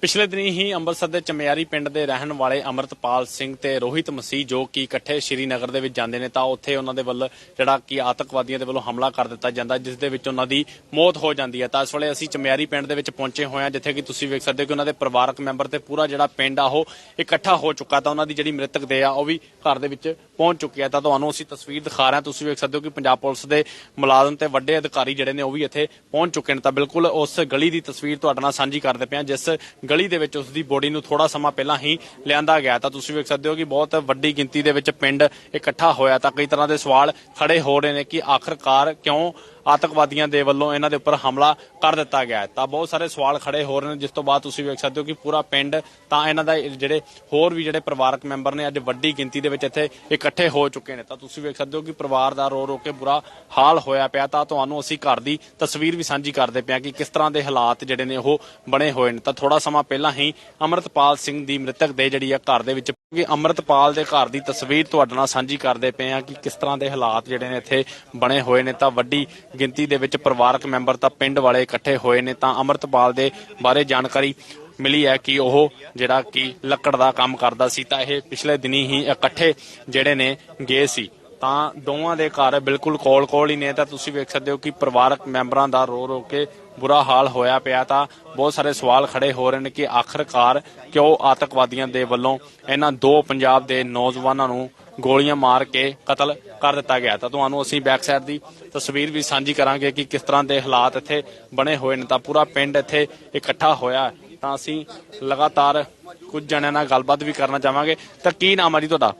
ਪਿਛਲੇ ਦਿਨੀ ਹੀ ਅੰਮ੍ਰਿਤਸਰ ਦੇ ਚਮਿਆਰੀ ਪਿੰਡ ਦੇ ਰਹਿਣ ਵਾਲੇ ਅਮਰਤਪਾਲ ਸਿੰਘ ਤੇ ਰੋਹਿਤ ਮਸੀਹ ਜੋ ਕਿ ਇਕੱਠੇ ਸ਼੍ਰੀਨਗਰ ਦੇ ਵਿੱਚ ਜਾਂਦੇ ਨੇ ਤਾਂ ਉੱਥੇ ਉਹਨਾਂ ਦੇ ਵੱਲ ਜਿਹੜਾ ਕਿ ਆਤੰਕਵਾਦੀਆਂ ਦੇ ਵੱਲੋਂ ਹਮਲਾ ਕਰ ਦਿੱਤਾ ਜਾਂਦਾ, ਜਿਸ ਦੇ ਵਿੱਚ ਉਹਨਾਂ ਦੀ ਮੌਤ ਹੋ ਜਾਂਦੀ ਹੈ। ਤਾਂ ਇਸ ਵੇਲੇ ਅਸੀਂ ਚਮਿਆਰੀ ਪਿੰਡ ਦੇ ਵਿੱਚ ਪਹੁੰਚੇ ਹੋਏ ਹਾਂ, ਜਿੱਥੇ ਕਿ ਤੁਸੀਂ ਵੇਖ ਸਕਦੇ ਹੋ ਕਿ ਉਹਨਾਂ ਦੇ ਪਰਿਵਾਰਕ ਮੈਂਬਰ ਤੇ ਪੂਰਾ ਜਿਹੜਾ ਪਿੰਡ ਆ ਉਹ ਇਕੱਠਾ ਹੋ ਚੁੱਕਾ ਤਾਂ ਉਹਨਾਂ ਦੀ ਜਿਹੜੀ ਮ੍ਰਿਤਕ ਦੇ ਆ ਉਹ ਵੀ ਘਰ ਦੇ ਵਿੱਚ ਪਹੁੰਚ ਚੁੱਕੀ ਹੈ। ਤਾਂ ਤੁਹਾਨੂੰ ਅਸੀਂ ਤਸਵੀਰ ਦਿਖਾ ਰਹੇ ਹਾਂ। ਤੁਸੀਂ ਵੇਖ ਸਕਦੇ ਹੋ ਕਿ ਪੰਜਾਬ ਪੁਲਿਸ ਦੇ ਮੁਲਾਜ਼ਮ ਤੇ ਵੱਡੇ ਅਧਿਕਾਰੀ ਜਿਹੜੇ ਨੇ ਉਹ ਵੀ ਇੱਥੇ ਪਹੁੰਚ ਚੁੱਕੇ ਨੇ। ਤਾਂ ਬਿਲਕੁਲ ਉਸ ਗਲੀ ਦੀ ਤਸਵੀਰ ਤੁਹਾਡੇ ਨਾਲ ਸਾਂਝੀ ਕਰਦੇ ਪਏ ਹਾਂ, ਜਿਸ ਗਲੀ ਦੇ ਵਿੱਚ ਉਸ ਦੀ ਬੋਡੀ ਨੂੰ ਥੋੜਾ ਸਮਾਂ ਪਹਿਲਾਂ ਹੀ ਲਿਆਂਦਾ ਗਿਆ। ਤਾਂ ਤੁਸੀਂ ਵੇਖ ਸਕਦੇ ਹੋ ਕਿ ਬਹੁਤ ਵੱਡੀ ਗਿਣਤੀ ਦੇ ਵਿੱਚ ਪਿੰਡ ਇਕੱਠਾ ਹੋਇਆ। ਤਾਂ ਕਈ ਤਰ੍ਹਾਂ ਦੇ ਸਵਾਲ ਖੜੇ ਹੋ ਰਹੇ ਨੇ ਕਿ ਆਖਰਕਾਰ ਕਿਉਂ ਆਤੰਕਵਾਦੀਆਂ ਦੇ ਵੱਲੋਂ ਇਹਨਾਂ ਦੇ ਉੱਪਰ ਹਮਲਾ ਕਰ ਦਿੱਤਾ ਗਿਆ ਤਾਂ ਬਹੁਤ ਸਾਰੇ ਸਵਾਲ ਖੜੇ ਹੋ ਰਹੇ ਨੇ, ਜਿਸ ਤੋਂ ਬਾਅਦ ਤੁਸੀਂ ਵੇਖ ਸਕਦੇ ਹੋ ਕਿ ਪੂਰਾ ਪਿੰਡ ਤਾਂ ਇਹਨਾਂ ਦਾ ਜਿਹੜੇ ਹੋਰ ਵੀ ਜਿਹੜੇ ਪਰਿਵਾਰਕ ਮੈਂਬਰ ਨੇ ਅੱਜ ਵੱਡੀ ਗਿਣਤੀ ਦੇ ਵਿੱਚ ਇੱਥੇ ਇਕੱਠੇ ਹੋ ਚੁੱਕੇ ਨੇ। ਤਾਂ ਤੁਸੀਂ ਵੇਖ ਸਕਦੇ ਹੋ ਕਿ ਪਰਿਵਾਰ ਦਾ ਰੋ ਰੋ ਕੇ ਬੁਰਾ ਹਾਲ ਹੋਇਆ ਪਿਆ। ਤਾਂ ਤੁਹਾਨੂੰ ਅਸੀਂ ਘਰ ਦੀ ਤਸਵੀਰ ਵੀ ਸਾਂਝੀ ਕਰਦੇ ਪਿਆ ਕਿ ਕਿਸ ਤਰ੍ਹਾਂ ਦੇ ਹਾਲਾਤ ਜਿਹੜੇ ਨੇ ਉਹ ਬਣੇ ਹੋਏ ਨੇ। ਤਾਂ ਥੋੜਾ ਸਮਾਂ ਪਹਿਲਾਂ ਹੀ ਅਮਰਤਪਾਲ ਸਿੰਘ ਦੀ ਮ੍ਰਿਤਕ ਦੇ ਜਿਹੜੀ ਆ ਘਰ ਦੇ ਵਿੱਚ ਕਿ ਅਮਰਤਪਾਲ ਦੇ ਘਰ ਦੀ ਤਸਵੀਰ ਤੁਹਾਡੇ ਨਾਲ ਸਾਂਝੀ ਕਰਦੇ ਪਏ ਆ ਕਿ ਕਿਸ ਤਰ੍ਹਾਂ ਦੇ ਹਾਲਾਤ ਜਿਹੜੇ ਨੇ ਇੱਥੇ ਬਣੇ ਹੋਏ ਨੇ। ਤਾਂ ਵੱਡੀ ਗਿਣਤੀ ਦੇ ਵਿੱਚ ਪਰਿਵਾਰਕ ਮੈਂਬਰ ਤਾਂ ਪਿੰਡ ਵਾਲੇ ਇਕੱਠੇ ਹੋਏ ਨੇ। ਤਾਂ ਅਮਰਤਪਾਲ ਦੇ ਬਾਰੇ ਜਾਣਕਾਰੀ ਮਿਲੀ ਹੈ ਕਿ ਉਹ ਜਿਹੜਾ ਕਿ ਲੱਕੜ ਦਾ ਕੰਮ ਕਰਦਾ ਸੀ, ਤਾਂ ਇਹ ਪਿਛਲੇ ਦਿਨੀ ਹੀ ਇਕੱਠੇ ਜਿਹੜੇ ਨੇ ਗਏ ਸੀ। ਤਾਂ ਦੋਵਾਂ ਦੇ ਘਰ ਬਿਲਕੁਲ ਕੋਲ-ਕੋਲ ਹੀ ਨੇ। ਤਾਂ ਤੁਸੀਂ ਵੇਖ ਸਕਦੇ ਹੋ ਕਿ ਪਰਿਵਾਰਕ ਮੈਂਬਰਾਂ ਦਾ ਰੋ ਰੋ ਕੇ ਬੁਰਾ ਹਾਲ ਹੋਇਆ ਪਿਆ ਤਾਂ ਬਹੁਤ ਸਾਰੇ ਸਵਾਲ ਖੜੇ ਹੋ ਰਹੇ ਨੇ ਕਿ ਆਖਰਕਾਰ ਕਿਉਂ ਆਤੰਕਵਾਦੀਆਂ ਦੇ ਵੱਲੋਂ ਇਹਨਾਂ ਦੋ ਪੰਜਾਬ ਦੇ ਨੌਜਵਾਨਾਂ ਨੂੰ ਗੋਲੀਆਂ ਮਾਰ ਕੇ ਕਤਲ ਕਰ ਦਿੱਤਾ ਗਿਆ। ਤਾਂ ਤੁਹਾਨੂੰ ਅਸੀਂ ਬੈਕ ਸਾਈਡ ਦੀ ਤਸਵੀਰ ਵੀ ਸਾਂਝੀ ਕਰਾਂਗੇ ਕਿ ਕਿਸ ਤਰ੍ਹਾਂ ਦੇ ਹਾਲਾਤ ਇੱਥੇ ਬਣੇ ਹੋਏ ਨੇ। ਤਾਂ ਪੂਰਾ ਪਿੰਡ ਇੱਥੇ ਇਕੱਠਾ ਹੋਇਆ। ਤਾਂ ਅਸੀਂ ਲਗਾਤਾਰ ਕੁਝ ਜਣਿਆਂ ਨਾਲ ਗੱਲਬਾਤ ਵੀ ਕਰਨਾ ਚਾਹਾਂਗੇ। ਤਾਂ ਕੀ ਨਾਮ ਹੈ ਜੀ ਤੁਹਾਡਾ?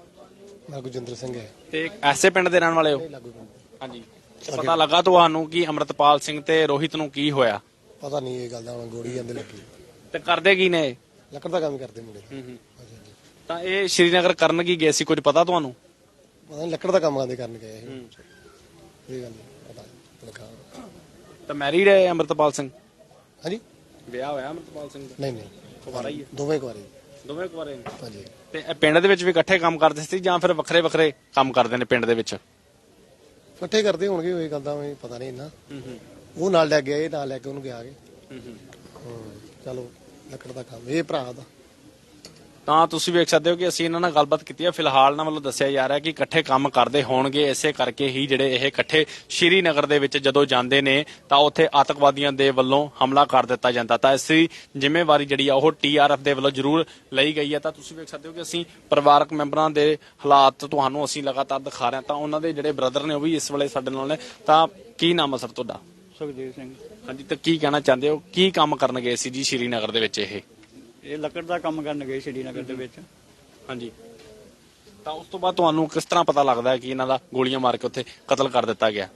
ਮੈਂ ਗੁਰਜਿੰਦਰ ਸਿੰਘ ਹੈ। ਤੇ ਐਸੇ ਪਿੰਡ ਦੇ ਰਹਿਣ ਵਾਲੇ ਹੋ? ਹਾਂਜੀ। ਪਤਾ ਲੱਗਾ ਤੁਹਾਨੂੰ ਕਿ ਅਮਰਤਪਾਲ ਸਿੰਘ ਤੇ ਰੋਹਿਤ ਨੂੰ ਕੀ ਹੋਇਆ? ਪਤਾ ਨਹੀਂ ਇਹ ਗੱਲ ਦਾ ਹੁਣ ਗੋਲੀ ਜਾਂਦੇ ਲੱਗੀ ਤੇ ਕਰਦੇ ਕੀ ਨੇ ਇਹ? ਲੱਕੜ ਦਾ ਕੰਮ ਕਰਦੇ ਮੁੰਡੇ ਹੂੰ ਹੂੰ। ਹਾਂਜੀ, ਹਾਂਜੀ। ਤਾਂ ਇਹ ਸ਼੍ਰੀਨਗਰ ਕਰਨ ਕੀ ਗਏ ਸੀ? ਕੁਝ ਪਤਾ ਤੁਹਾਨੂੰ? ਪਤਾ ਨਹੀਂ ਲੱਕੜ ਦਾ ਕੰਮ ਆਂਦੇ ਕਰਨ ਗਏ ਇਹ। ਇਹ ਗੱਲ ਨਹੀਂ ਪਤਾ ਨਹੀਂ ਲੱਗਾ। ਤਾਂ ਮੈਰਿਡ ਹੈ ਅਮਰਤਪਾਲ ਸਿੰਘ? ਹਾਂਜੀ? ਵਿਆਹ ਹੋਇਆ ਅਮਰਤਪਾਲ ਸਿੰਘ ਦਾ? ਨਹੀਂ ਨਹੀਂ। ਕੁਵਾਰਾ ਹੀ ਹੈ। ਦੋਵੇਂ ਕੁਆਰੇ ਦੋਵੇਂ ਕੁਵਾਰੇ ਨੇ? ਹਾਂਜੀ। ਤੇ ਇਹ ਪਿੰਡ ਦੇ ਵਿੱਚ ਵੀ ਇਕੱਠੇ ਕੰਮ ਕਰਦੇ ਸੀ ਜਾਂ ਫਿਰ ਵੱਖਰੇ ਵੱਖਰੇ ਕੰਮ ਕਰਦੇ ਨੇ ਪਿੰਡ ਦੇ ਵਿੱਚ? ਇਕੱਠੇ ਕਰਦੇ ਹੋਣਗੇ ਉਹ ਗੱਲ ਦਾ ਮੈਨੂੰ ਪਤਾ ਨਹੀਂ ਇੰਨਾ। ਉਹ ਨਾਲ ਲੈ ਗਿਆ ਇਹ ਨਾਲ ਲੈ ਕੇ ਉਹਨੂੰ ਗਿਆ ਕੇ ਹੂੰ ਚਲੋ ਲੱਕੜ ਦਾ ਕੰਮ ਇਹ ਭਰਾ ਦਾ। ਤਾਂ ਤੁਸੀਂ ਵੇਖ ਸਕਦੇ ਹੋ ਕਿ ਅਸੀਂ ਇਹਨਾਂ ਨਾਲ ਗੱਲਬਾਤ ਕੀਤੀ ਹੈ। ਫਿਲਹਾਲ ਇਹਨਾਂ ਵੱਲੋਂ ਦੱਸਿਆ ਜਾ ਰਿਹਾ ਕਿ ਇਕੱਠੇ ਕੰਮ ਕਰਦੇ ਹੋਣਗੇ। ਇਸੇ ਕਰਕੇ ਹੀ ਜਿਹੜੇ ਇਹ ਇਕੱਠੇ ਸ਼੍ਰੀਨਗਰ ਦੇ ਵਿੱਚ ਜਦੋਂ ਜਾਂਦੇ ਨੇ ਤਾਂ ਉੱਥੇ ਆਤੰਕਵਾਦੀਆਂ ਦੇ ਵੱਲੋਂ ਹਮਲਾ ਕਰ ਦਿੱਤਾ ਜਾਂਦਾ। ਤਾਂ ਇਸ ਦੀ ਜ਼ਿੰਮੇਵਾਰੀ ਜਿਹੜੀ ਆ ਉਹ ਟੀਆਰਐਫ ਦੇ ਵੱਲੋਂ ਜ਼ਰੂਰ ਲਈ ਗਈ ਹੈ। ਤਾਂ ਤੁਸੀਂ ਵੇਖ ਸਕਦੇ ਹੋ ਕਿ ਅਸੀਂ ਪਰਿਵਾਰਕ ਮੈਂਬਰਾਂ ਦੇ ਹਾਲਾਤ ਤੁਹਾਨੂੰ ਅਸੀਂ ਲਗਾਤਾਰ ਦਿਖਾ ਰਹੇ ਹਾਂ। ਤਾਂ ਉਹਨਾਂ ਦੇ ਜਿਹੜੇ ਬ੍ਰਦਰ ਨੇ ਉਹ ਵੀ ਇਸ ਵੇਲੇ ਸਾਡੇ ਨਾਲ ਨੇ। ਤਾਂ ਕੀ ਨਾਮ ਹੈ ਸਰ ਤੁਹਾਡਾ? ਸੁਖਦੇਵ ਸਿੰਘ। ਹਾਂਜੀ ਤਾਂ ਕੀ ਕਹਿਣਾ ਚਾਹੁੰਦੇ ਹੋ? ਕੀ ਕੰਮ ਕਰਨ ਗਏ ਸੀ ਜੀ ਸ਼੍ਰੀਨਗਰ ਦੇ ਵਿੱਚ ਇਹ? ਇਹ ਲੱਕੜ ਦਾ ਕੰਮ ਕਰਨ ਗਏ ਸ਼੍ਰੀਨਗਰ ਦੇ ਵਿੱਚ। ਹਾਂਜੀ। ਤਾਂ ਉਸ ਤੋਂ ਬਾਅਦ ਤੁਹਾਨੂੰ ਕਿਸ ਤਰ੍ਹਾਂ ਪਤਾ ਲੱਗਦਾ ਹੈ ਕਿ ਇਹਨਾਂ ਦਾ ਗੋਲੀਆਂ ਮਾਰ ਕੇ ਉੱਥੇ ਕਤਲ ਕਰ ਦਿੱਤਾ ਗਿਆ?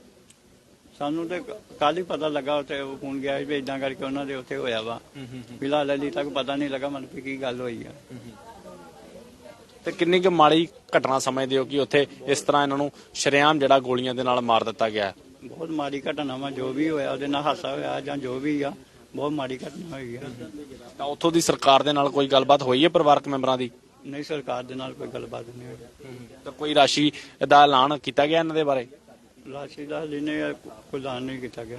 ਸਾਨੂੰ ਤੇ ਕੱਲ ਹੀ ਪਤਾ ਲੱਗਾ ਉੱਥੇ ਉਹ ਫੋਨ ਗਿਆ ਸੀ ਵੀ ਇਦਾਂ ਕਰਕੇ ਉਹਨਾਂ ਦੇ ਉੱਥੇ ਹੋਇਆ ਵਾ। ਫਿਲਹਾਲ ਅਲੀ ਤੱਕ ਪਤਾ ਨਹੀਂ ਲੱਗਾ ਮਨ ਕੀ ਗੱਲ ਹੋਈ ਆ। ਤੇ ਕਿੰਨੀ ਕੁ ਮਾੜੀ ਘਟਨਾ ਸਮਝਦੇ ਹੋ ਕਿ ਉੱਥੇ ਇਸ ਤਰ੍ਹਾਂ ਇਹਨਾਂ ਨੂੰ ਸ਼ਰੇਆਮ ਜਿਹੜਾ ਗੋਲੀਆਂ ਦੇ ਨਾਲ ਮਾਰ ਦਿੱਤਾ ਗਿਆ? ਬਹੁਤ ਮਾੜੀ ਘਟਨਾ ਵਾ ਜੋ ਵੀ ਹੋਇਆ ਉਹਦੇ ਨਾਲ ਹਾਸਾ ਹੋਇਆ ਜਾਂ ਜੋ ਵੀ ਆ ਬਹੁਤ ਮਾੜੀ ਘਟਨਾ ਹੋਈ ਆ। ਤਾਂ ਉੱਥੋਂ ਦੀ ਸਰਕਾਰ ਦੇ ਨਾਲ ਕੋਈ ਗੱਲਬਾਤ ਹੋਈ ਹੈ ਪਰਿਵਾਰਕ ਮੈਂਬਰਾਂ ਦੀ? ਨਹੀਂ ਸਰਕਾਰ ਦੇ ਨਾਲ ਕੋਈ ਗੱਲਬਾਤ ਨਹੀਂ ਹੋਈ। ਤਾਂ ਕੋਈ ਰਾਸ਼ੀ ਦਾ ਐਲਾਨ ਕੀਤਾ ਗਿਆ ਇਹਨਾਂ ਦੇ ਬਾਰੇ? ਲਾਸ਼ੀ ਦਾ ਹਲੇ ਨੇ ਕੋਈ ਐਲਾਨ ਨਹੀਂ ਕੀਤਾ ਗਿਆ।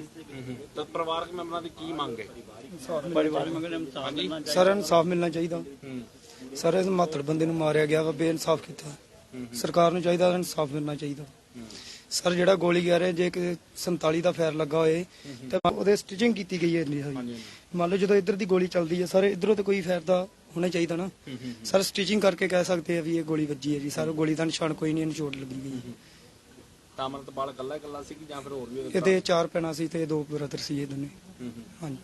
ਤਾਂ ਪਰਿਵਾਰਕ ਮੈਂਬਰਾਂ ਦੀ ਕੀ ਮੰਗ ਹੈ? ਪਰਿਵਾਰ ਇਨਸਾਨ ਮਿਲਣਾ ਚਾਹੀਦਾ। ਸਰ ਇਨਸਾਫ ਮਿਲਣਾ ਚਾਹੀਦਾ। ਸਰ ਇਸ ਮਾਤੜ ਬੰਦੇ ਨੂੰ ਮਾਰਿਆ ਗਿਆ ਵਾ ਬੇਇਨਸਾਫ ਕੀਤਾ। ਸਰਕਾਰ ਨੂੰ ਚਾਹੀਦਾ ਇਨਸਾਫ ਮਿਲਣਾ ਚਾਹੀਦਾ। ਸਰ ਜਿਹੜਾ ਗੋਲੀ ਗਿਆ ਰਿਹਾ ਜੇ ਕਿ 47 ਦਾ ਫਾਇਰ ਲੱਗਾ ਹੋਏ ਤਾਂ ਉਹਦੇ ਸਟਿਚਿੰਗ ਕੀਤੀ ਗਈ ਹੈ ਇੰਨੀ ਸਾਰੀ। ਮੰਨ ਲਓ ਜਦੋਂ ਇੱਧਰ ਦੀ ਗੋਲੀ ਚੱਲਦੀ ਹੈ ਸਰ ਇਧਰੋਂ ਤੇ ਕੋਈ ਫਾਇਰ ਦਾ ਹੋਣਾ ਚਾਹੀਦਾ ਨਾ। ਸਰ ਸਟਿਚਿੰਗ ਕਰਕੇ ਕਹਿ ਸਕਦੇ ਆ ਵੀ ਇਹ ਗੋਲੀ ਵੱਜੀ ਹੈ ਜੀ। ਸਰ ਗੋਲੀ ਦਾ ਨਿਸ਼ਾਨ ਕੋਈ ਨਹੀਂ ਇਹਨੂੰ ਚੋਟ ਲੱਗੀ ਗਈ ਤਾਂ ਅਮਰਤਪਾਲ ਇਕੱਲਾ ਇਕੱਲਾ ਸੀ ਕਿ ਜਾਂ ਫਿਰ ਹੋਰ ਵੀ ਇਹਦੇ ਚਾਰ ਭੈਣਾਂ ਸੀ ਤੇ ਦੋ ਬ੍ਰਦਰ ਸੀ ਇਹ ਦੋਨੇ। ਹਾਂਜੀ।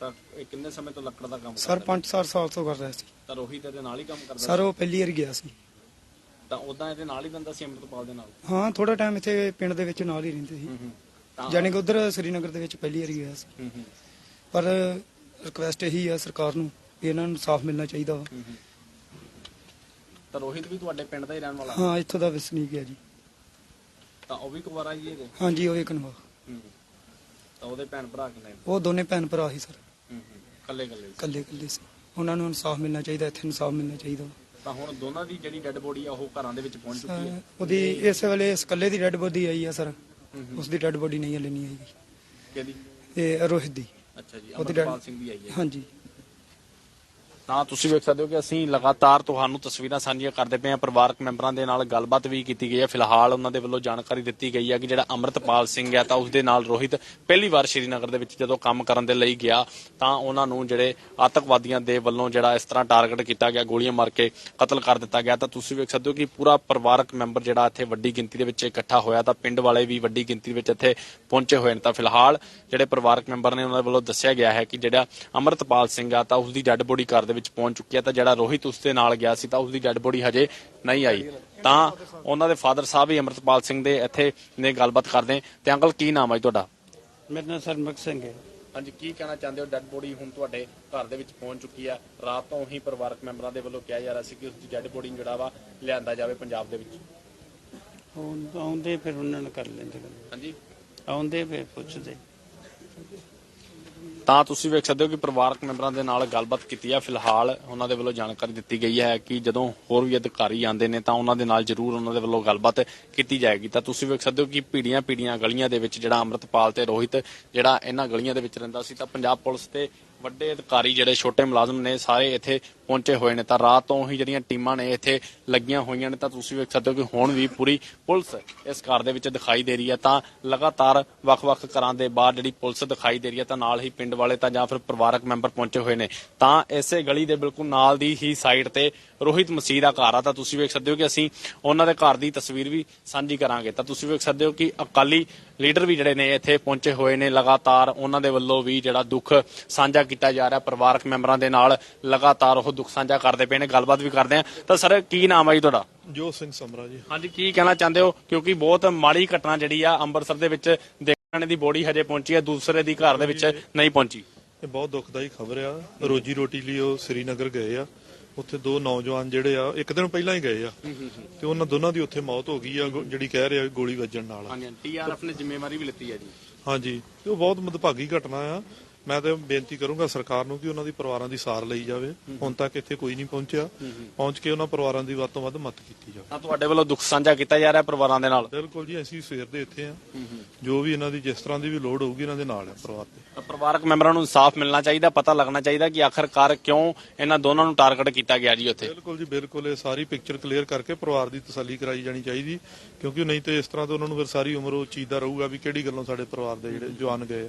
ਤਾਂ ਇਹ ਕਿੰਨੇ ਸਮੇਂ ਤੋਂ ਲੱਕੜ ਦਾ ਕੰਮ ਸਰ 5-4 ਸਾਲ ਤੋਂ ਕਰ ਰਿਹਾ ਸੀ। ਤਾਂ ਰੋਹਿਤ ਇਹਦੇ ਨਾਲ ਹੀ ਕੰਮ ਕਰਦਾ ਸਰ ਉਹ ਪਹਿਲੀ ਵਾਰ ਗਿਆ ਸੀ। ਤਾਂ ਉਦਾਂ ਇਹਦੇ ਨਾਲ ਹੀ ਬੰਦਾ ਸੀ ਅਮਰਤਪਾਲ ਦੇ ਨਾਲ? ਹਾਂ ਥੋੜਾ ਟਾਈਮ ਇੱਥੇ ਪਿੰਡ ਦੇ ਵਿੱਚ ਨਾਲ ਹੀ ਰਹਿੰਦੇ ਸੀ। ਤਾਂ ਜਾਣੀ ਕਿ ਉਧਰ ਸ੍ਰੀਨਗਰ ਦੇ ਵਿੱਚ ਪਹਿਲੀ ਵਾਰ ਗਿਆ ਸੀ। ਹੂੰ ਹੂੰ। ਪਰ ਰਿਕਵੈਸਟ ਇਹੀ ਆ ਸਰਕਾਰ ਨੂੰ ਵੀ ਇਹਨਾਂ ਨੂੰ ਇਨਸਾਫ ਮਿਲਣਾ ਚਾਹੀਦਾ ਵਾ। ਤਾਂ ਰੋਹਿਤ ਵੀ ਤੁਹਾਡੇ ਪਿੰਡ ਦਾ ਹੀ ਰਹਿਣ ਵਾਲਾ? ਹਾਂ ਇੱਥੋਂ ਦਾ ਵਸਨੀਕ ਹੈ ਜੀ। ਤਾਂ ਉਹ ਵੀ ਕੁਵਾਰਾ ਹੀ ਹੈਗੇ ਹਾਂਜੀ ਉਹ ਇੱਕ ਨਵਾ। ਹੂੰ ਤਾਂ ਉਹਦੇ ਭੈਣ ਭਰਾ ਕਿੰਨੇ ਨੇ? ਉਹ ਦੋਨੇ ਭੈਣ ਭਰਾ ਸੀ ਸਰ। ਹੂੰ ਹੂੰ। ਕੱਲੇ ਕੱਲੇ ਇਕੱਲੇ ਇਕੱਲੇ ਸੀ। ਉਹਨਾਂ ਨੂੰ ਇਨਸਾਫ ਮਿਲਣਾ ਚਾਹੀਦਾ ਇੱਥੇ ਇਨਸਾਫ ਮਿਲਣਾ ਚਾਹੀਦਾ ਵਾ। ਤਾਂ ਹੁਣ ਦੋਨਾਂ ਦੀ ਜਿਹੜੀ ਡੈੱਡ ਬੋਡੀ ਆ ਉਹ ਘਰਾਂ ਦੇ ਵਿੱਚ ਪਹੁੰਚ ਚੁੱਕੀ ਹੈ। ਉਹਦੀ ਇਸ ਵੇਲੇ ਇਸ ਇਕੱਲੇ ਦੀ ਡੈੱਡ ਬੋਡੀ ਆਈ ਆ ਸਰ। ਉਸ ਦੀ ਡੈੱਡ ਬੋਡੀ ਨਹੀਂ ਹਲੇ ਨਹੀਂ ਆਈ। ਕਿਹਦੀ? ਇਹ ਰੋਹਿਤ ਦੀ। ਅੱਛਾ ਜੀ ਉਹਦੀ dead- ਅਮਰਪਾਲ ਸਿੰਘ ਦੀ ਆਈ ਹੈ। ਹਾਂਜੀ। ਤਾਂ ਤੁਸੀਂ ਵੇਖ ਸਕਦੇ ਹੋ ਕਿ ਅਸੀਂ ਲਗਾਤਾਰ ਤੁਹਾਨੂੰ ਤਸਵੀਰਾਂ ਸਾਂਝੀਆਂ ਕਰਦੇ ਪਏ ਹਾਂ। ਪਰਿਵਾਰਕ ਮੈਂਬਰਾਂ ਦੇ ਨਾਲ ਗੱਲਬਾਤ ਵੀ ਕੀਤੀ ਗਈ ਹੈ। ਫਿਲਹਾਲ ਉਹਨਾਂ ਦੇ ਵੱਲੋਂ ਜਾਣਕਾਰੀ ਦਿੱਤੀ ਗਈ ਹੈ ਕਿ ਜਿਹੜਾ ਅੰਮ੍ਰਿਤਪਾਲ ਸਿੰਘ ਹੈ ਤਾਂ ਉਸ ਦੇ ਨਾਲ ਰੋਹਿਤ ਪਹਿਲੀ ਵਾਰ ਸ਼੍ਰੀਨਗਰ ਦੇ ਵਿੱਚ ਜਦੋਂ ਕੰਮ ਕਰਨ ਦੇ ਲਈ ਗਿਆ ਤਾਂ ਉਹਨਾਂ ਨੂੰ ਜਿਹੜੇ ਆਤੰਕਵਾਦੀਆਂ ਦੇ ਵੱਲੋਂ ਜਿਹੜਾ ਇਸ ਤਰ੍ਹਾਂ ਟਾਰਗੇਟ ਕੀਤਾ ਗਿਆ, ਗੋਲੀਆਂ ਮਾਰ ਕੇ ਕਤਲ ਕਰ ਦਿੱਤਾ ਗਿਆ, ਤਾਂ ਤੁਸੀਂ ਵੇਖ ਸਕਦੇ ਹੋ ਕਿ ਪੂਰਾ ਪਰਿਵਾਰਕ ਮੈਂਬਰ ਜਿਹੜਾ ਇੱਥੇ ਵੱਡੀ ਗਿਣਤੀ ਦੇ ਵਿੱਚ ਇਕੱਠਾ ਹੋਇਆ ਤਾਂ ਪਿੰਡ ਵਾਲੇ ਵੀ ਵੱਡੀ ਗਿਣਤੀ ਵਿੱਚ ਇੱਥੇ ਪਹੁੰਚੇ ਹੋਏ ਨੇ। ਤਾਂ ਫਿਲਹਾਲ ਜਿਹੜੇ ਪਰਿਵਾਰਕ ਮੈਂਬਰ ਨੇ ਉਹਨਾਂ ਦੇ ਵੱਲੋਂ ਦੱਸਿਆ ਗਿਆ ਹੈ ਕਿ ਜਿਹੜਾ ਅੰਮ੍ਰਿਤਪਾਲ ਸਿੰਘ ਆ ਤਾਂ ਉਸ ਦੀ ਡੈੱਡ ਬੋਡੀ ਘਰ ਦੇ ਵਿੱਚ ਪਹੁੰਚ ਚੁੱਕੀ ਹੈ ਤਾਂ ਜਿਹੜਾ ਰੋਹਿਤ ਉਸ ਦੇ ਨਾਲ ਗਿਆ ਸੀ ਤਾਂ ਉਸ ਦੀ ਡੈੱਡ ਬੋਡੀ ਹਜੇ ਨਹੀਂ ਆਈ। ਤਾਂ ਉਹਨਾਂ ਦੇ ਫਾਦਰ ਸਾਹਿਬ ਵੀ ਅੰਮ੍ਰਿਤਪਾਲ ਸਿੰਘ ਦੇ ਇੱਥੇ ਨੇ ਗੱਲਬਾਤ ਕਰਦੇ। ਤੇ ਅੰਕਲ ਕੀ ਨਾਮ ਹੈ ਜੀ ਤੁਹਾਡਾ? ਮੇਰਾ ਨਾਮ ਸਰਮਕ ਸਿੰਘ ਹੈ। ਹਾਂਜੀ ਕੀ ਕਹਿਣਾ ਚਾਹੁੰਦੇ ਹੋ? ਡੈੱਡ ਬੋਡੀ ਹੁਣ ਤੁਹਾਡੇ ਘਰ ਦੇ ਵਿੱਚ ਪਹੁੰਚ ਚੁੱਕੀ ਹੈ ਰਾਤ ਤੋਂ ਹੀ ਪਰਿਵਾਰਕ ਮੈਂਬਰਾਂ ਦੇ ਵੱਲੋਂ ਕਿਹਾ ਜਾ ਰਿਹਾ ਸੀ ਕਿ ਉਸ ਦੀ ਡੈੱਡ ਬੋਡੀ ਜਿਹੜਾ ਵਾ ਲਿਆਂਦਾ ਜਾਵੇ ਪੰਜਾਬ ਦੇ ਵਿੱਚ। ਹੁਣ ਆਉਂਦੇ ਫਿਰ ਉਹਨਾਂ ਨੂੰ ਕਰ ਲੈਂਦੇ। ਹਾਂਜੀ। ਆਉਂਦੇ ਫਿਰ ਪੁੱਛਦੇ। ਤਾਂ ਤੁਸੀਂ ਵੇਖ ਸਕਦੇ ਹੋ ਕਿ ਪਰਿਵਾਰਕ ਮੈਂਬਰਾਂ ਦੇ ਨਾਲ ਗੱਲਬਾਤ ਕੀਤੀ ਹੈ ਫਿਲਹਾਲ ਉਹਨਾਂ ਦੇ ਵੱਲੋਂ ਜਾਣਕਾਰੀ ਦਿੱਤੀ ਗਈ ਹੈ ਕਿ ਜਦੋਂ ਹੋਰ ਵੀ ਅਧਿਕਾਰੀ ਆਉਂਦੇ ਨੇ ਤਾਂ ਉਹਨਾਂ ਦੇ ਨਾਲ ਜ਼ਰੂਰ ਉਹਨਾਂ ਦੇ ਵੱਲੋਂ ਗੱਲਬਾਤ ਕੀਤੀ ਜਾਏਗੀ। ਤਾਂ ਤੁਸੀਂ ਵੇਖ ਸਕਦੇ ਹੋ ਕਿ ਪੀੜੀਆਂ ਪੀੜੀਆਂ ਗਲੀਆਂ ਦੇ ਵਿੱਚ ਜਿਹੜਾ ਅੰਮ੍ਰਿਤਪਾਲ ਤੇ ਰੋਹਿਤ ਜਿਹੜਾ ਇਹਨਾਂ ਗਲੀਆਂ ਦੇ ਵਿੱਚ ਰਹਿੰਦਾ ਸੀ, ਤਾਂ ਪੰਜਾਬ ਪੁਲਿਸ ਤੇ ਵੱਡੇ ਅਧਿਕਾਰੀ ਜਿਹੜੇ ਛੋਟੇ ਮੁਲਾਜ਼ਮ ਨੇ ਸਾਰੇ ਇੱਥੇ ਪਹੁੰਚੇ ਹੋਏ ਨੇ। ਤਾਂ ਰਾਤ ਤੋਂ ਹੀ ਜਿਹੜੀਆਂ ਟੀਮਾਂ ਨੇ ਇੱਥੇ ਲੱਗੀਆਂ ਹੋਈਆਂ ਨੇ। ਤਾਂ ਤੁਸੀਂ ਵੇਖ ਸਕਦੇ ਹੋ ਕਿ ਹੁਣ ਵੀ ਪੂਰੀ ਪੁਲਿਸ ਇਸ ਘਰ ਦੇ ਵਿੱਚ ਦਿਖਾਈ ਦੇ ਰਹੀ ਹੈ। ਤਾਂ ਲਗਾਤਾਰ ਵੱਖ-ਵੱਖ ਘਰਾਂ ਦੇ ਬਾਹਰ ਜਿਹੜੀ ਪੁਲਿਸ ਦਿਖਾਈ ਦੇ ਰਹੀ ਹੈ, ਤਾਂ ਨਾਲ ਹੀ ਪਿੰਡ ਵਾਲੇ ਤਾਂ ਜਾਂ ਫਿਰ ਪਰਿਵਾਰਕ ਮੈਂਬਰ ਪਹੁੰਚੇ ਹੋਏ ਨੇ ਤਾਂ ਇਸੇ ਗਲੀ ਦੇ ਬਿਲਕੁਲ ਨਾਲ ਦੀ ਹੀ ਸਾਈਡ ਤੇ ਰੋਹਿਤ ਮਸੀਹ ਦਾ ਘਰ ਆ ਤਾਂ ਤੁਸੀਂ ਵੇਖ ਸਕਦੇ ਹੋ ਕਿ ਅਸੀਂ ਉਹਨਾਂ ਦੇ ਘਰ ਦੀ ਤਸਵੀਰ ਵੀ ਸਾਂਝੀ ਕਰਾਂਗੇ। ਤਾਂ ਤੁਸੀਂ ਵੇਖ ਸਕਦੇ ਹੋ ਕਿ ਅਕਾਲੀ ਲੀਡਰ ਵੀ ਜਿਹੜੇ ਨੇ ਇੱਥੇ ਪਹੁੰਚੇ ਹੋਏ ਨੇ ਲਗਾਤਾਰ ਉਹਨਾਂ ਦੇ ਵੱਲੋਂ ਵੀ ਜਿਹੜਾ ਦੁੱਖ ਸਾਂਝਾ ਕੀਤਾ ਜਾ ਰਿਹਾ ਪਰਿਵਾਰਕ ਮੈਂਬਰਾਂ ਦੇ ਨਾਲ ਲਗਾਤਾਰ ਉਹ ਦੁੱਖ ਸਾਂਝਾ ਕਰਦੇ ਪਏ ਨੇ ਗੱਲਬਾਤ ਵੀ ਕਰਦੇ ਆ। ਤਾਂ ਸਰ ਕੀ ਨਾਮ ਹੈ ਜੀ ਤੁਹਾਡਾ? ਜੋ ਸਿੰਘ ਸਮਰਾ ਜੀ। ਹਾਂਜੀ ਕੀ ਕਹਿਣਾ ਚਾਹੁੰਦੇ ਹੋ? ਕਿਉਂਕਿ ਬਹੁਤ ਮਾੜੀ ਘਟਨਾ ਜਿਹੜੀ ਆ ਅੰਮ੍ਰਿਤਸਰ ਦੇ ਵਿੱਚ ਦੇਖਣ ਦੀ ਬੋਡੀ ਹਜੇ ਪਹੁੰਚੀ ਹੈ ਦੂਸਰੇ ਦੀ ਘਰ ਦੇ ਵਿੱਚ ਨਹੀਂ ਪਹੁੰਚੀ। ਇਹ ਬਹੁਤ ਦੁਖਦਾਈ ਖਬਰ ਆ। ਰੋਜੀ ਰੋਟੀ ਲਈ ਉਹ ਸ੍ਰੀਨਗਰ ਗਏ ਆ। ਉੱਥੇ ਦੋ ਨੌਜਵਾਨ ਜਿਹੜੇ ਆ ਇੱਕ ਦਿਨ ਪਹਿਲਾਂ ਹੀ ਗਏ ਆ। ਤੇ ਉਹਨਾਂ ਦੋਨਾਂ ਦੀ ਉੱਥੇ ਮੌਤ ਹੋ ਗਈ ਆ ਜਿਹੜੀ ਕਹਿ ਰਿਹਾ ਗੋਲੀ ਵੱਜਣ ਨਾਲ। ਹਾਂਜੀ ਟੀਆਰਐਫ ਨੇ ਜ਼ਿੰਮੇਵਾਰੀ ਵੀ ਲਿੱਤੀ ਹੈ ਜੀ। ਹਾਂਜੀ। ਤੇ ਉਹ ਬਹੁਤ ਮਦਭਾਗੀ ਘਟਨਾ ਆ। ਮੈਂ ਤਾਂ ਬੇਨਤੀ ਕਰੂੰਗਾ ਸਰਕਾਰ ਨੂੰ ਕਿ ਉਹਨਾਂ ਦੀ ਪਰਿਵਾਰਾਂ ਦੀ ਸਾਰ ਲਈ ਜਾਵੇ। ਹੁਣ ਤੱਕ ਇੱਥੇ ਕੋਈ ਨਹੀਂ ਪਹੁੰਚਿਆ। ਪਹੁੰਚ ਕੇ ਉਹਨਾਂ ਪਰਿਵਾਰਾਂ ਦੀ ਵੱਧ ਤੋਂ ਵੱਧ ਮਦਦ ਕੀਤੀ ਜਾਵੇ। ਤਾਂ ਤੁਹਾਡੇ ਵੱਲੋਂ ਦੁੱਖ ਸਾਂਝਾ ਕੀਤਾ ਜਾ ਰਿਹਾ ਪਰਿਵਾਰਾਂ ਦੇ ਨਾਲ? ਬਿਲਕੁਲ ਜੀ ਅਸੀਂ ਸਵੇਰ ਦੇ ਇੱਥੇ ਆ ਜੋ ਵੀ ਇਹਨਾਂ ਦੀ ਜਿਸ ਤਰ੍ਹਾਂ ਦੀ ਵੀ ਲੋੜ ਹੋਊਗੀ ਇਹਨਾਂ ਦੇ ਨਾਲ ਆ ਪਰਿਵਾਰ ਦੇ। ਤਾਂ ਪਰਿਵਾਰਕ ਮੈਂਬਰਾਂ ਨੂੰ ਇਨਸਾਫ ਮਿਲਣਾ ਚਾਹੀਦਾ ਪਤਾ ਲੱਗਣਾ ਚਾਹੀਦਾ ਕਿ ਆਖਰਕਾਰ ਕਿਉਂ ਇਹਨਾਂ ਦੋਨਾਂ ਨੂੰ ਟਾਰਗੇਟ ਕੀਤਾ ਗਿਆ ਜੀ ਉੱਥੇ। ਬਿਲਕੁਲ ਜੀ ਬਿਲਕੁਲ। ਇਹ ਸਾਰੀ ਪਿਕਚਰ ਕਲੀਅਰ ਕਰਕੇ ਪਰਿਵਾਰ ਦੀ ਤਸੱਲੀ ਕਰਾਈ ਜਾਣੀ ਚਾਹੀਦੀ ਕਿਉਂਕਿ ਨਹੀਂ ਤੇ ਇਸ ਤਰ੍ਹਾਂ ਤਾਂ ਉਹਨਾਂ ਨੂੰ ਫਿਰ ਸਾਰੀ ਉਮਰ ਉਹ ਚੀਜ਼ ਦਾ ਰਹੂਗਾ ਵੀ ਕਿਹੜੀ ਗੱਲੋਂ ਸਾਡੇ ਪਰਿਵਾਰ ਦੇ ਜਿਹੜੇ ਜਵਾਨ ਗਏ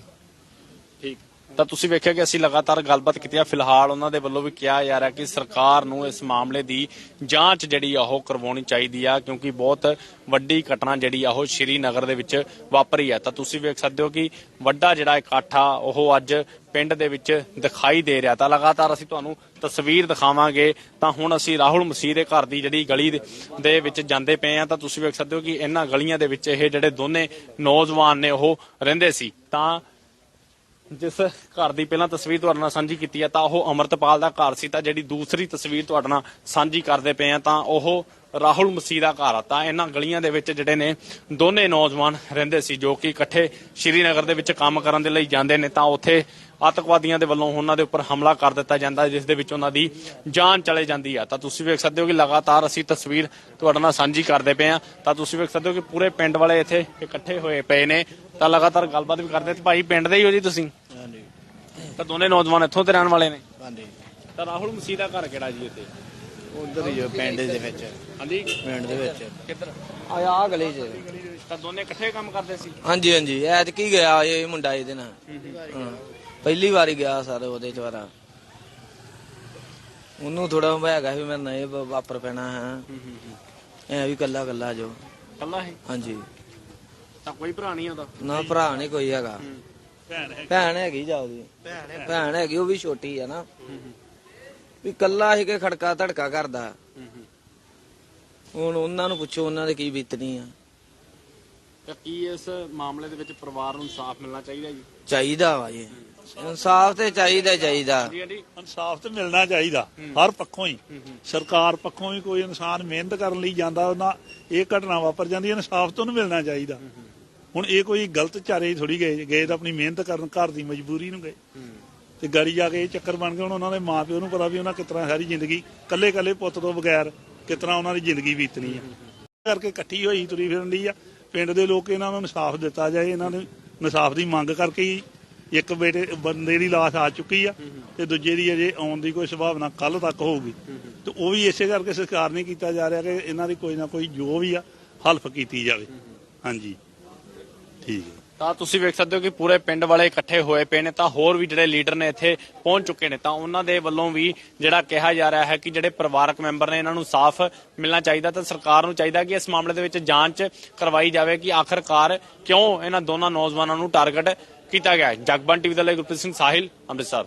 ਠੀਕ। ਤਾਂ ਤੁਸੀਂ ਵੇਖਿਆ ਕਿ ਅਸੀਂ ਲਗਾਤਾਰ ਗੱਲਬਾਤ ਕੀਤੀ ਆ। ਫਿਲਹਾਲ ਉਹਨਾਂ ਦੇ ਵੱਲੋਂ ਵੀ ਕਿਹਾ ਜਾ ਰਿਹਾ ਕਿ ਸਰਕਾਰ ਨੂੰ ਇਸ ਮਾਮਲੇ ਦੀ ਜਾਂਚ ਜਿਹੜੀ ਆ ਉਹ ਕਰਵਾਉਣੀ ਚਾਹੀਦੀ ਆ, ਕਿਉਂਕਿ ਬਹੁਤ ਵੱਡੀ ਘਟਨਾ ਜਿਹੜੀ ਆ ਉਹ ਸ਼੍ਰੀਨਗਰ ਦੇ ਵਿੱਚ ਵਾਪਰੀ ਹੈ ਤਾਂ ਤੁਸੀਂ ਵੇਖ ਸਕਦੇ ਹੋ ਕਿ ਵੱਡਾ ਜਿਹੜਾ ਇਕੱਠ ਆ, ਉਹ ਅੱਜ ਪਿੰਡ ਦੇ ਵਿੱਚ ਦਿਖਾਈ ਦੇ ਰਿਹਾ। ਤਾਂ ਲਗਾਤਾਰ ਅਸੀਂ ਤੁਹਾਨੂੰ ਤਸਵੀਰ ਦਿਖਾਵਾਂਗੇ। ਤਾਂ ਹੁਣ ਅਸੀਂ ਰਾਹੁਲ ਮਸੀਹ ਦੇ ਘਰ ਦੀ ਜਿਹੜੀ ਗਲੀ ਦੇ- ਦੇ ਵਿੱਚ ਜਾਂਦੇ ਪਏ ਆ। ਤਾਂ ਤੁਸੀਂ ਵੇਖ ਸਕਦੇ ਹੋ ਕਿ ਇਹਨਾਂ ਗਲੀਆਂ ਦੇ ਵਿੱਚ ਇਹ ਜਿਹੜੇ ਦੋਨੇ ਨੌਜਵਾਨ ਨੇ ਉਹ ਰਹਿੰਦੇ ਸੀ। ਤਾਂ ਜਿਸ ਘਰ ਦੀ ਪਹਿਲਾਂ ਤਸਵੀਰ ਤੁਹਾਡੇ ਨਾਲ ਸਾਂਝੀ ਕੀਤੀ ਹੈ ਤਾਂ ਉਹ ਅਮਰਤਪਾਲ ਦਾ ਘਰ ਸੀ ਤਾਂ ਜਿਹੜੀ ਦੂਸਰੀ ਤਸਵੀਰ ਤੁਹਾਡੇ ਨਾਲ ਸਾਂਝੀ ਕਰਦੇ ਪਏ ਆ ਤਾਂ ਉਹ ਰਾਹੁਲ ਮਸੀਹ ਦਾ ਘਰ ਆ। ਤਾਂ ਇਹਨਾਂ ਗਲੀਆਂ ਦੇ ਵਿੱਚ ਜਿਹੜੇ ਨੇ ਦੋਨੇ ਨੌਜਵਾਨ ਰਹਿੰਦੇ ਸੀ ਜੋ ਕਿ ਇਕੱਠੇ ਸ਼੍ਰੀਨਗਰ ਦੇ ਵਿੱਚ ਕੰਮ ਕਰਨ ਦੇ ਲਈ ਜਾਂਦੇ ਨੇ ਤਾਂ ਉੱਥੇ ਆਤੰਕਵਾਦੀਆਂ ਦੇ ਵੱਲੋਂ ਉਹਨਾਂ ਦੇ ਉੱਪਰ ਹਮਲਾ ਕਰ ਦਿੱਤਾ ਜਾਂਦਾ ਹੈ, ਜਿਸ ਦੇ ਵਿੱਚ ਉਹਨਾਂ ਦੀ ਜਾਨ ਚਲੇ ਜਾਂਦੀ ਆ। ਤਾਂ ਤੁਸੀਂ ਵੇਖ ਸਕਦੇ ਹੋ ਕਿ ਲਗਾਤਾਰ ਅਸੀਂ ਤਸਵੀਰ ਤੁਹਾਡੇ ਨਾਲ ਸਾਂਝੀ ਕਰਦੇ ਪਏ ਆ। ਤਾਂ ਤੁਸੀਂ ਵੇਖ ਸਕਦੇ ਹੋ ਕਿ ਪੂਰੇ ਪਿੰਡ ਵਾਲੇ ਇੱਥੇ ਇਕੱਠੇ ਹੋਏ ਪਏ ਨੇ। ਤਾਂ ਲਗਾਤਾਰ ਗੱਲਬਾਤ ਵੀ ਕਰਦੇ ਤੇ ਭਾਈ ਪਿੰਡ ਦੇ ਹੀ ਹੋ ਜੀ ਤੁਸੀਂ? ਤਾਂ ਦੋਨੇ ਨੌਜਵਾਨ ਇੱਥੋਂ ਦੇ ਰਹਿਣ ਵਾਲੇ ਨੇ। ਹਾਂਜੀ। ਤਾਂ ਰਾਹੁਲ ਮਸੀਹ ਦਾ ਘਰ ਕਿਹੜਾ ਜੀ ਇੱਥੇ? ਉਧਰ ਹੀ ਆ ਪਿੰਡ ਦੇ ਵਿੱਚ। ਹਾਂਜੀ। ਪਿੰਡ ਦੇ ਵਿੱਚ। ਕਿੱਧਰ? ਆ ਆ ਗਲੀ 'ਚ। ਤਾਂ ਦੋਨੇ ਇਕੱਠੇ ਕੰਮ ਕਰਦੇ ਸੀ? ਹਾਂਜੀ ਹਾਂਜੀ। ਐਤ ਕੀ ਗਿਆ ਇਹ ਮੁੰਡਾ ਇਹਦੇ ਨਾਲ। ਹਾਂ ਪਹਿਲੀ ਵਾਰੀ ਗਿਆ ਸਰ ਉਹਦੇ ਚ ਵਾਰਾ। ਉਹਨੂੰ ਥੋੜਾ ਹੈਗਾ ਵੀ ਮੈਂ ਨਹੀਂ ਵਾ- ਵਾਪਰ ਪੈਣਾ ਹੈ। ਐ ਵੀ ਕੱਲਾ ਕੱਲਾ ਜੋ। ਕੱਲਾ ਹੈ ਹਾਂਜੀ। ਤਾਂ ਕੋਈ ਭਰਾ ਨਹੀਂ ਆਉਂਦਾ ਨਾ ਭਰਾ ਨਹੀਂ ਕੋਈ ਹੈਗਾ। ਭੈਣ ਹੈਗੀ। ਜਾ ਉਹਦੀ। ਭੈਣ ਹੈਗੀ ਉਹ ਵੀ ਛੋਟੀ ਆ ਨਾ। ਵੀ ਕੱਲਾ ਹੀ ਕੇ ਖੜਕਾ ਧੜਕਾ ਕਰਦਾ। ਹੁਣ ਉਹਨਾਂ ਨੂੰ ਪੁੱਛੋ ਉਹਨਾਂ ਦੇ ਕੀ ਬੀਤਨੀ ਆ। ਤਾਂ ਕੀ ਇਸ ਮਾਮਲੇ ਦੇ ਵਿੱਚ ਪਰਿਵਾਰ ਨੂੰ ਇਨਸਾਫ ਮਿਲਣਾ ਚਾਹੀਦਾ ਜੀ? ਚਾਹੀਦਾ ਵਾ ਜੀ। ਇਨਸਾਫ ਤੇ ਚਾਹੀਦਾ ਚਾਹੀਦਾ। ਜੀ ਇਨਸਾਫ ਤੇ ਮਿਲਣਾ ਚਾਹੀਦਾ ਹਰ ਪੱਖੋਂ ਹੀ। ਸਰਕਾਰ ਪੱਖੋਂ ਵੀ ਕੋਈ ਇਨਸਾਨ ਮਿਹਨਤ ਕਰਨ ਲਈ ਜਾਂਦਾ ਉਹਨਾਂ ਇਹ ਘਟਨਾ ਵਾਪਰ ਜਾਂਦੀ ਇਨਸਾਫ ਤੋਂ ਨੂੰ ਮਿਲਣਾ ਚਾਹੀਦਾ। ਹੁਣ ਇਹ ਕੋਈ ਗਲਤ ਚਾਰੇ ਥੋੜੀ ਗਏ ਗਏ ਤਾਂ ਆਪਣੀ ਮਿਹਨਤ ਕਰਨ, ਘਰ ਦੀ ਮਜਬੂਰੀ ਨੂੰ ਗਏ। ਤੇ ਗਾੜੀ ਜਾ ਕੇ ਇਹ ਚੱਕਰ ਬਣ ਗਏ, ਹੁਣ ਉਹਨਾਂ ਦੇ ਮਾਪਿਓ ਨੂੰ ਪਤਾ ਵੀ ਉਹਨਾਂ ਕਿਤਨਾ ਸਾਰੀ ਜ਼ਿੰਦਗੀ ਕੱਲੇ ਕੱਲੇ ਪੁੱਤ ਤੋਂ ਬਗੈਰ ਕਿਤਨਾ ਉਹਨਾਂ ਦੀ ਜ਼ਿੰਦਗੀ ਬੀਤਣੀ ਹੈ ਕਰਕੇ ਇਕੱਠੀ ਹੋਈ, ਤੁਰੀ ਫਿਰਨ ਦੀ ਆ। ਪਿੰਡ ਦੇ ਲੋਕ ਇਹਨਾਂ ਨੂੰ ਇਨਸਾਫ ਦਿੱਤਾ ਜਾਏ, ਇਹਨਾਂ ਨੂੰ ਇਨਸਾਫ ਦੀ ਮੰਗ ਕਰਕੇ ਹੀ ਇੱਕ ਬੇਟੇ, ਬੰਦੇ ਦੀ ਲਾਸ਼ ਆ ਚੁੱਕੀ ਆ ਤੇ ਦੂਜੇ ਦੀ ਅਜੇ ਆਉਣ ਦੀ ਕੋਈ ਸੰਭਾਵਨਾ ਕੱਲ ਤੱਕ ਹੋਊਗੀ। ਤੇ ਉਹ ਵੀ ਇਸੇ ਕਰਕੇ ਸਰਕਾਰ ਨਹੀਂ ਕੀਤਾ ਜਾ ਰਿਹਾ ਕਿ ਇਹਨਾਂ ਦੀ ਕੋਈ ਨਾ ਕੋਈ ਜੋ ਵੀ ਆ, ਹਲਫ ਕੀਤੀ ਜਾਵੇ। ਹਾਂਜੀ। ਠੀਕ ਹੈ। ਤਾਂ ਤੁਸੀਂ ਵੇਖ ਸਕਦੇ ਹੋ ਕਿ ਪੂਰੇ ਪਿੰਡ ਵਾਲੇ ਇਕੱਠੇ ਹੋਏ ਪਏ ਨੇ, ਤਾਂ ਹੋਰ ਵੀ ਜਿਹੜੇ ਲੀਡਰ ਨੇ ਇੱਥੇ ਪਹੁੰਚ ਚੁੱਕੇ ਨੇ। ਤਾਂ ਉਹਨਾਂ ਦੇ ਵੱਲੋਂ ਵੀ ਜਿਹੜਾ ਕਿਹਾ ਜਾ ਰਿਹਾ ਹੈ ਕਿ ਜਿਹੜੇ ਪਰਿਵਾਰਕ ਮੈਂਬਰ ਨੇ, ਇਹਨਾਂ ਨੂੰ ਸਾਫ਼ ਮਿਲਣਾ ਚਾਹੀਦਾ ਤਾਂ ਸਰਕਾਰ ਨੂੰ ਚਾਹੀਦਾ ਕਿ ਇਸ ਮਾਮਲੇ ਦੇ ਵਿੱਚ ਜਾਂਚ ਕਰਵਾਈ ਜਾਵੇ ਕਿ ਆਖਰਕਾਰ ਕਿਉਂ ਇਹਨਾਂ ਦੋਨਾਂ ਨੌਜਵਾਨਾਂ ਨੂੰ ਟਾਰਗੇਟ ਕੀਤਾ ਗਿਆ ਹੈ। ਜਗਬਨ ਟੀਵੀ ਦੇ ਲਈ ਗੁਰਪ੍ਰੀਤ ਸਿੰਘ ਸਾਹਿਲ, ਅੰਮ੍ਰਿਤਸਰ।